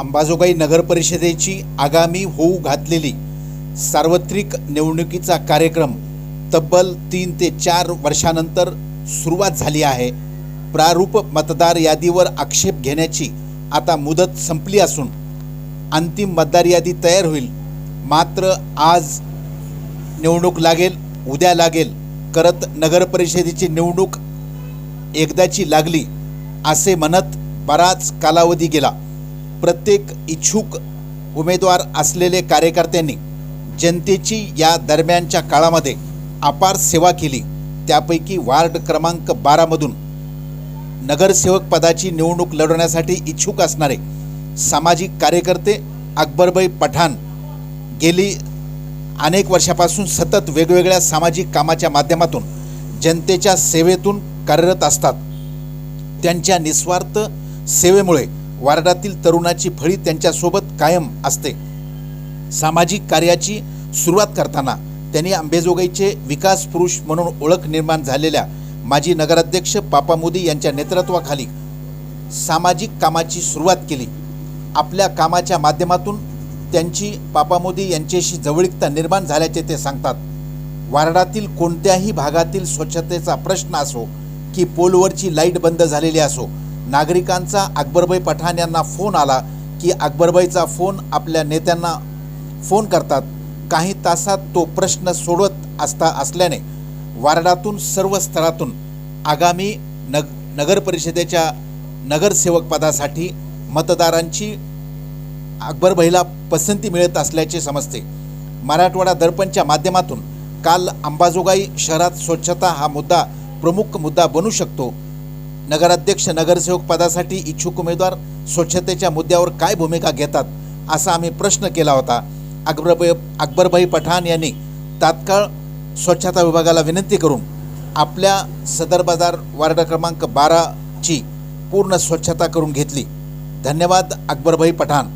अंबाजोगाई नगर परिषदेची आगामी होऊ घातलेली सार्वत्रिक निवडणुकीचा कार्यक्रम तब्बल तीन ते चार वर्षानंतर सुरुवात झाली आहे. प्रारूप मतदार यादीवर आक्षेप घेण्याची आता मुदत संपली असून अंतिम मतदार यादी तयार होईल. मात्र आज निवडणूक लागेल उद्या लागेल. करत नगरपरिषदेची निवडणूक एकदाची लागली असे म्हणत बराच कालावधी गेला. प्रत्येक इच्छुक उमेदवार असलेले कार्यकर्त्यांनी जनतेची या दरम्यानच्या काळामध्ये अपार सेवा केली. त्यापैकी वार्ड क्रमांक बारामधून नगरसेवक पदाची निवडणूक लढवण्यासाठी इच्छुक असणारे सामाजिक कार्यकर्ते अकबरबाई पठाण गेली अनेक वर्षापासून सतत वेगवेगळ्या सामाजिक कामाच्या माध्यमातून जनतेच्या सेवेतून कार्यरत असतात. त्यांच्या निस्वार्थ सेवेमुळे वार्डातील तरुणाची फळी त्यांच्यासोबत कायम असते. सामाजिक कार्याची सुरुवात करताना त्यांनी अंबेजोगाईचे विकास पुरुष म्हणून ओळख निर्माण झालेल्या माजी नगराध्यक्ष पापा मोदी यांच्या नेतृत्वाखाली सामाजिक कामाची सुरुवात केली. आपल्या कामाच्या माध्यमातून त्यांची पापा मोदी यांच्याशी जवळीकता निर्माण झाल्याचे ते सांगतात. वार्डातील कोणत्याही भागातील स्वच्छतेचा प्रश्न असो की पोलवरची लाइट बंद झालेली असो नागरिकांचा अकबरबाई पठाण यांना फोन आला की अकबरबाईचा फोन आपल्या नेत्यांना फोन करतात. काही तासात तो प्रश्न सोडवत असता असल्याने वार्डातून सर्व स्तरातून आगामी नग नगर परिषदेच्या नगरसेवक पदासाठी मतदारांची अकबरबाईला पसंती मिळत असल्याचे समजते. मराठवाडा दर्पणच्या माध्यमातून काल अंबाजोगाई शहरात स्वच्छता हा मुद्दा प्रमुख मुद्दा बनू शकतो नगराध्यक्ष नगरसेवक पदासाठी इच्छुक उमेदवार स्वच्छतेच्या मुद्द्यावर काय भूमिका घेतात असा आम्ही प्रश्न केला होता. अकबरभाई अकबरभाई पठाण यांनी तात्काळ स्वच्छता विभागाला विनंती करून आपल्या सदर बाजार वार्ड क्रमांक बाराची पूर्ण स्वच्छता करून घेतली. धन्यवाद अकबरभाई पठाण.